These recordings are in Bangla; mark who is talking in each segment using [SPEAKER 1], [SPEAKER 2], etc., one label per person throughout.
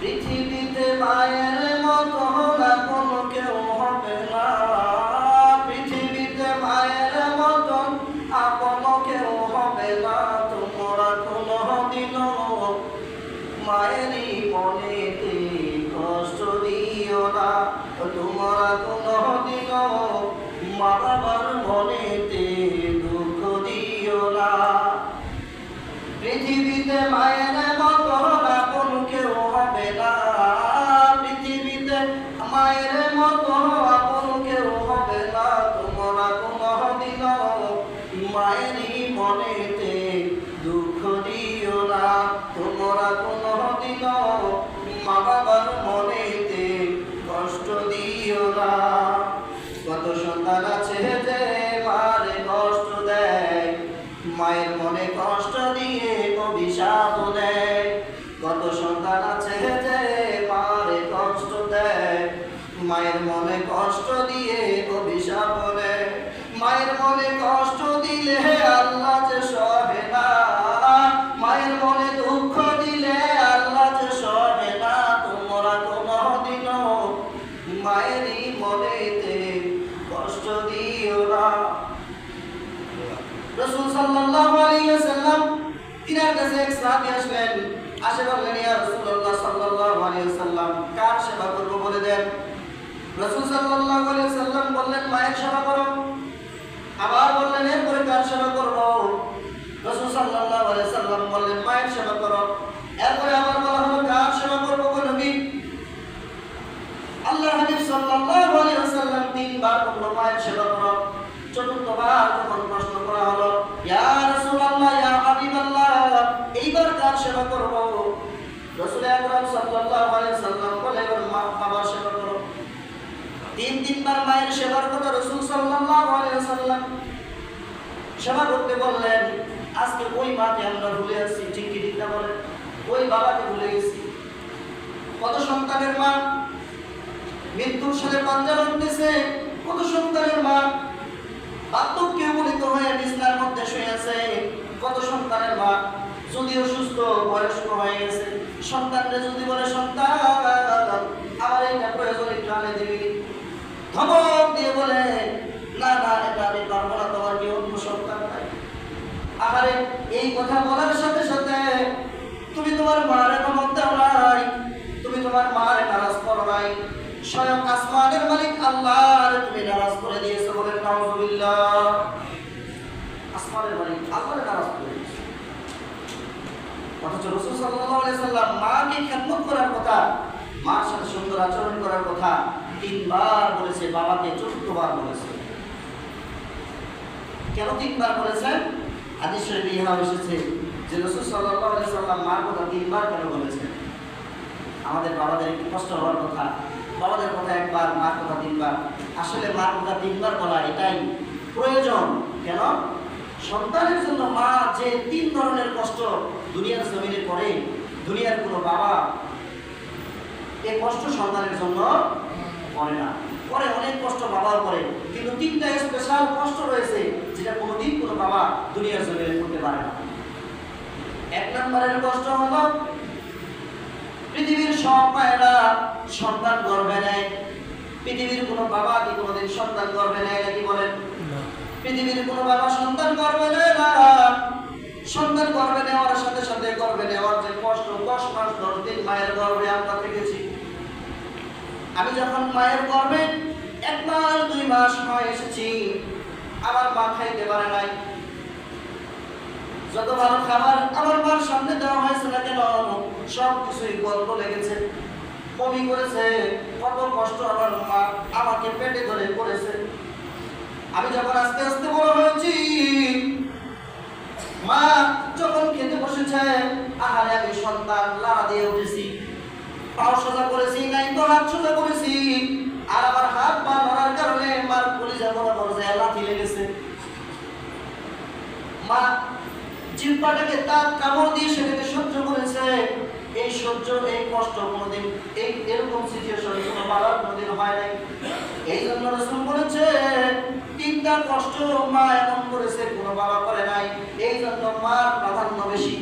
[SPEAKER 1] পৃথিবীতে মায়ের মায়ের মায়ের মনে কষ্ট দিয়ে অভিশাপ দেয় মায়ের মনে কষ্ট দিলে আল্লাহ যে সহে না। মায়ের মনে দুঃখ দিলে আল্লাহ যে সহে না। তোমরা কোনো দিনও মায়েরই মনেতে কষ্ট দিও না। রসুল সাল্লাল্লাহু আলাইহি ওয়াসাল্লাম তিনার কাছে এক সাহাবী আসলেন। আসে বললেন, ইয়া রাসূলুল্লাহ সাল্লাল্লাহু কার সেবা করব বলে দেন? রসুল সাল্লাল্লাহু আলাইহি ওয়াসাল্লাম বললেন, মায়ের সেবা করো। আবার বললেন, এরপরে কার সেবা করব? রসুল সাল্লাল্লাহু আলাইহি ওয়াসাল্লাম বললেন, মায়ের সেবা করো। এরপরে আবার বলা হলো, কার সেবা করব গো নবী? আল্লাহ হাবিব সাল্লাল্লাহু আলাইহি ওয়াসাল্লাম তিনবার বলল, মায়ের সেবা করো। চতুর্থবার যখন প্রশ্ন করা হলো, ইয়া রাসূলুল্লাহ, ইয়া হাবিবাল্লাহ, এইবার কার সেবা করব? রাসূল আকরাম সাল্লাল্লাহু আলাইহি সাল্লাম বলে মা, বাবার সেবা তিন তিনবার মায়ের সেবার কথা রাসূল সাল্লাম সেবা করতে বললেন, আজকে ওই মাকে আমরা ভুলে আছি। ঠিক কি ঠিক না বলেন? ওই বাবাকে ভুলে গেছি। কত সন্তানের মা? মৃত্যুর সাথে পাঞ্জা বাঁধতেছে। কত সন্তানের মা? বার্ধক্যে উপনীত হয়ে বিছনার মধ্যে শুয়ে আছে। কত সন্তানের মা? যদি অসুস্থ বয়স্ক হয়ে গেছে। সন্তানরে যদি বলে, সন্তান আমার এইটা প্রয়োজন একটু আনে দিবি ধমক দিয়ে বলে, না না, এটা আমি পারব না, তোমার কি অন্য সন্তান নাই? আহারে, এই কথা বলার সাথে সাথে তুমি তোমার মারে ধমক দাও নাই, তুমি তোমার মারে নারাজ করো নাই। স্বয়ং আসমানের মালিক আল্লাহ তুমি নারাজ করে দিয়েছ বলেন নাউজুবিল্লাহ। আসমানের মালিক আল্লাহরে নারাজ করে দিয়েছ। অথচ রসুল সাল্লাল্লাহু আলাইহি মাকে খেদমত করার কথা, মার সাথে সুন্দর আচরণ করার কথা তিনবার বলেছে, বাবাকে বলেছে। কেন তিনবার বলেছেন ইহা এসেছে যে রসুল সাল্লাম মার কথা তিনবার কেন বলেছেন? আমাদের বাবাদের একটু কষ্ট হওয়ার কথা। বাবাদের কথা একবার, মার কথা তিনবার। আসলে মার কথা তিনবার বলা এটাই প্রয়োজন। কেন? সন্তানের জন্য মা যে তিন ধরনের কষ্ট দুনিয়ার জমিনে করে, দুনিয়ার কোনো বাবা এই কষ্ট সন্তানের জন্য করে না। করে অনেক কষ্ট বাবাও করে কিন্তু তিনটা স্পেশাল কষ্ট রয়েছে যেটা কোনোদিন কোনো বাবা দুনিয়ার জমিনে করতে পারে না। এক নম্বরের কষ্ট হলো পৃথিবীর সব মায়েরা সন্তান গর্ভে নেয়। পৃথিবীর কোনো বাবা কি কোনোদিন সন্তান গর্ভে নেয় নাকি বলেন? পৃথিবীর কোনো বাবা সন্তান গর্ভে নেয় না। সন্তান গর্ভে নেওয়ার সাথে সাথে গর্ভে নেওয়ার যে কষ্ট দশ মাস দশ দিন মায়ের গর্ভে আমরা থেকেছি। আমি যখন মায়ের গর্ভে এক মাস দুই মাস হয়ে এসেছি, আমার মা খাইতে পারে নাই। যত ভালো খাবার আমার মার সামনে দেওয়া হয়েছে না কেন, সব কিছুই গল্প লেগেছে। বমি করেছে, কত কষ্ট আমার মা আমাকে পেটে ধরে করেছে। আমি যখন আস্তে আস্তে বড় হয়েছি, মা যখন খেতে বসেছে, আহারে আমি সন্তান, লাড়া দিয়ে উঠেছি। পাও সোজা করেছি করেছি। আর আমার হাত পা কারণে মার লেগেছে মা জিহ্বাটাকে দাঁত কামড় দিয়ে সেটাকে সহ্য করেছে। এই সহ্য, এই কষ্ট কোনোদিন, এই এরকম সিচুয়েশন কোনো বাবার কোনোদিন হয় নাই। এই জন্য রসুল বলেছে তিনটা কষ্ট মা এমন করেছে, কোনো বাবা করে নাই। এই জন্য মার প্রাধান্য বেশি।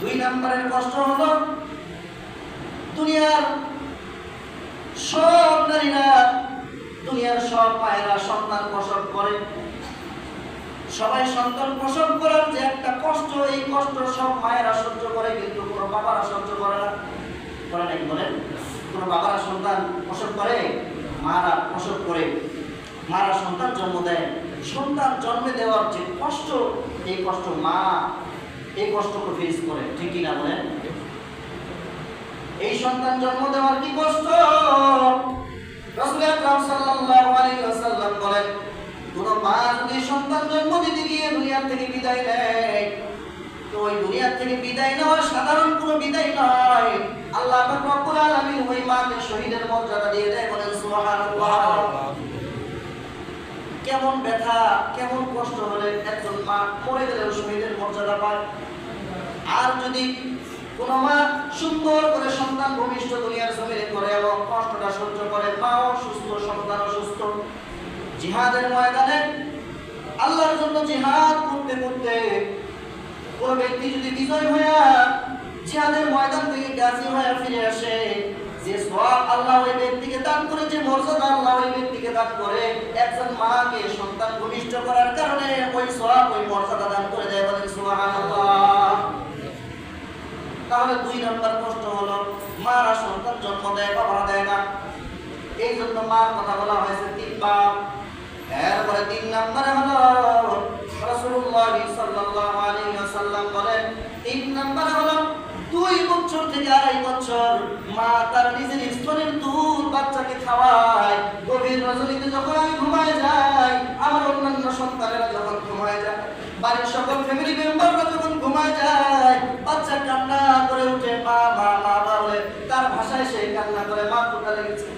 [SPEAKER 1] দুই নম্বরের কষ্ট হলো দুনিয়ার সব নারীরা, দুনিয়ার সব মায়েরা সন্তান প্রসব করে। সবাই সন্তান প্রসব করার যে একটা কষ্ট, এই কষ্ট সব মায়েরা সহ্য করে, কিন্তু কোনো বাবারা সহ্য করে না। করে নাকি বলেন, কোনো বাবারা সন্তান প্রসব করে, মারা প্রসব করে, মারা সন্তান জন্ম দেয়। সন্তান জন্মে দেওয়ার যে কষ্ট, এই কষ্ট মা, এই কষ্টকে ফেস করে, ঠিক কিনা বলেন? এই সন্তান জন্ম দেওয়ার কি কষ্ট? রাসূল আকরাম সাল্লাল্লাহু আলাইহি ওয়াসাল্লাম বলেন, কোন মা যদি সন্তান জন্ম দিতে গিয়ে দুনিয়া থেকে বিদায় নেয়, তো ওই দুনিয়া থেকে বিদায় নেওয়া সাধারণ কোনো বিদায় নয়। আল্লাহ পাক রব্বুল আলামিন ওই মাকে শহীদের মর্যাদা দিয়ে দেয়, বলেন, সুবহানাল্লাহ। কেমন ব্যথা, কেমন কষ্ট হলে একজন মা মরে গেলেও শহীদের মর্যাদা পায়? আর যদি কোনো মা সুন্দর করে সন্তান ভূমিষ্ঠ দুনিয়ার জমিনে করে এবং কষ্টটা সহ্য করে সুস্থ জিহাদের ময়দানে আল্লাহর জন্য জিহাদ করতে করতে কোনো ব্যক্তি যদি বিজয় হয়ে জিহাদের ময়দান থেকে গাজী ফিরে আসে, যে সওয়াব আল্লাহ ওই ব্যক্তিকে দান করে, যে মর্যাদা আল্লাহ ওই ব্যক্তিকে দান করে, একজন মাকে সন্তান ভূমিষ্ঠ করার কারণে ওই সব ওই মর্যাদা দান করে দেয় বলেন সুবহানাল্লাহ। তাহলে দুই নম্বর কষ্ট হলো, মারা সন্তান জন্ম দেয় বাবারা দেয় না? এই জন্য মার কথা বলা হয়েছে তিনবার। এরপরে তিন নম্বরে হলো, রাসূলুল্লাহ সাল্লাল্লাহু আলাইহি ওয়াসাল্লাম বলেন, তিন নম্বরে হলো, দুই বছর থেকে আড়াই বছর মা তার নিজের স্তনের দুধ বাচ্চাকে খাওয়ায়। গভীর রজনীতে যখন আমি ঘুমায় যাই আমার অন্যান্য সন্তানেরা যখন ঘুমায় যায়, বাড়ির সকল ফ্যামিলি মেম্বাররা যখন ঘুমায় যায় করে উঠে, মা মা মা মা বলে তার ভাষায় সে কান্না করে, মা কোথা লেগেছে?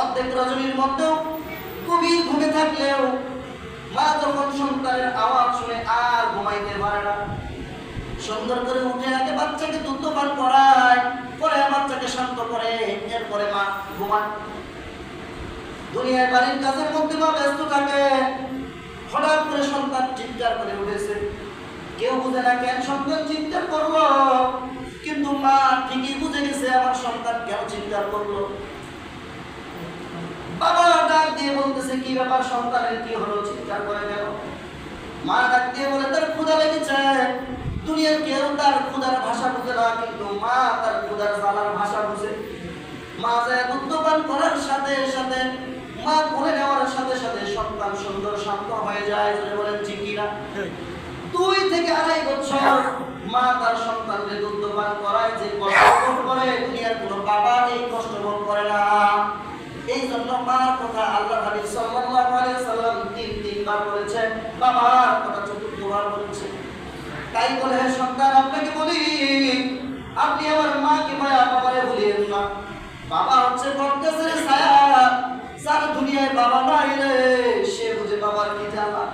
[SPEAKER 1] অর্ধেক রজনীর মধ্যেও গভীর ঘুমে থাকলেও মা যখন সন্তানের আওয়াজ শুনে আর ঘুমাইতে পারে না। সুন্দর করে উঠে আগে বাচ্চাকে দুধ পান করায়, পরে বাচ্চাকে শান্ত করে, এরপরে মা ঘুমায়। দুনিয়ার বাড়ির কাজের মধ্যে মা ব্যস্ত থাকে। হঠাৎ করে সন্তান চিৎকার করে উঠেছে। কেউ বুঝে না কেন সন্তান চিৎকার করল কিন্তু মা ঠিকই বুঝে গেছে আমার সন্তান কেন চিৎকার করল? বাবা ডাক দিয়ে বলতেছে, কি ব্যাপার সন্তানের কি হলো? চিৎকার করে গেল মা ডাক দিয়ে বলে, তার ক্ষুধা লেগেছে। দুনিয়ার কেউ তার ক্ষুধার ভাষা বুঝে না, কিন্তু মা তার ক্ষুধার জ্বালার ভাষা বুঝে। মা যায় দুগ্ধপান করার সাথে সাথে, মা কোলে নেওয়ার সাথে সাথে সন্তান সুন্দর, শান্ত হয়ে যায়। বলেন না? দুই থেকে আড়াই বছর মা তার সন্তানকে দুগ্ধপান করায়, যে কষ্ট করে, দুনিয়ার কোনো বাবা এই কষ্ট ভোগ করে না। এই জন্য মার কথা আল্লাহ হাবিব সাল্লাল্লাহু আলাইহি সাল্লাম তিন তিনবার বলেছেন বাবার কথা চতুর্থবার বলেছেন তাই বলে, হে সন্তান, আপনাকে বলি, আপনি আমার মাকে মায়া বাবারে ভুলিয়েন না। বাবা হচ্ছে বটগাছের ছায়া, যার দুনিয়ায় বাবা নাই রে, সে বুঝে বাবার কি জ্বালা?